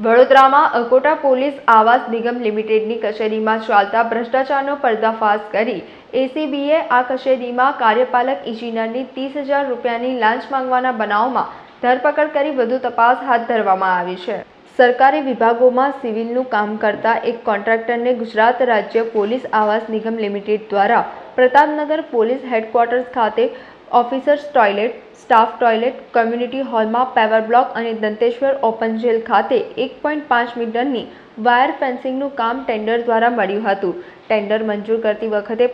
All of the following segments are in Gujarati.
વડોદરામાં અકોટા પોલીસ આવાસ નિગમ લિમિટેડની કચેરીમાં ચાલતા ભ્રષ્ટાચારનો પર્દાફાશ કરી એસીબીએ આ કચેરીમાં કાર્યપાલક ઇજનેરની ત્રીસ હજાર રૂપિયાની લાંચ માંગવાના બનાવમાં ધરપકડ કરી વધુ તપાસ હાથ ધરવામાં આવી છે. સરકારી વિભાગોમાં સિવિલનું કામ કરતા એક કોન્ટ્રાક્ટરને ગુજરાત રાજ્ય પોલીસ આવાસ નિગમ લિમિટેડ દ્વારા પ્રતાપનગર પોલીસ હેડક્વાર્ટર્સ ખાતે officers toilet, staff toilet, community હોલમાં પેવર બ્લોક અને દંતેશ્વર ઓપન જેલ ખાતે એક પોઈન્ટ પાંચ મીટરની વાયર ફેન્સિંગનું કામ ટેન્ડર દ્વારા મળ્યું હતું. ટેન્ડર મંજૂર કરતી વખતે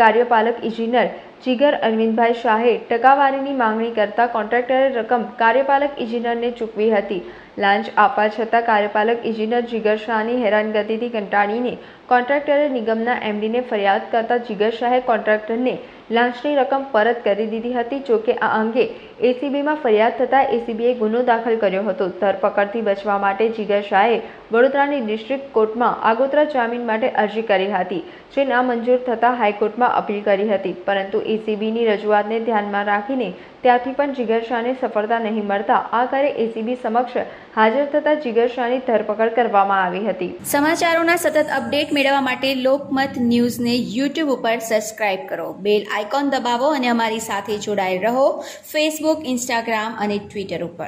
કાર્યપાલક ઇજનેર જીગર અરવિંદભાઈ શાહે ટકાવારીની માંગણી કરતા કોન્ટ્રાક્ટરે રકમ કાર્યપાલક ઇજનેરને ચૂકવી હતી. લાંચ આપવા છતાં કાર્યપાલક ઇજનેર જીગર શાહની હેરાનગતિથી કંટાળીને કોન્ટ્રાક્ટરે નિગમના એમડીને ફરિયાદ કરતા જીગર શાહે કોન્ટ્રાક્ટરને લાંચની રકમ પરત કરી દીધી હતી જોકે આ અંગે એસીબીમાં ફરિયાદ થતાં એસીબીએ ગુનો દાખલ કર્યો હતો. ધરપકડથી બચવા માટે જીગર શાહે વડોદરાની ડિસ્ટ્રિક્ટ કોર્ટમાં આગોતરા જામીન માટે અરજી કરી હતી, જે નામંજૂર થતાં હાઈકોર્ટમાં અપીલ કરી હતી. પરંતુ એસીબીની રજૂઆતને ધ્યાનમાં રાખીને ત્યાંથી પણ જીગર શાહને સફળતા નહીં મળતા. આખરે એસીબી સમક્ષ હાજર થતાં જીગર શાહની ધરપકડ કરવામાં આવી હતી. સમાચારોના સતત અપડેટ મેળવવા માટે લોકમત ન્યૂઝને યુટ્યુબ ઉપર સબસ્ક્રાઇબ કરો. બેલ આઇકોન દબાવો અને અમારી સાથે જોડાયેલ રહો. ફેસબુક ઇન્સ્ટાગ્રામ અને ટ્વિટર ઉપર.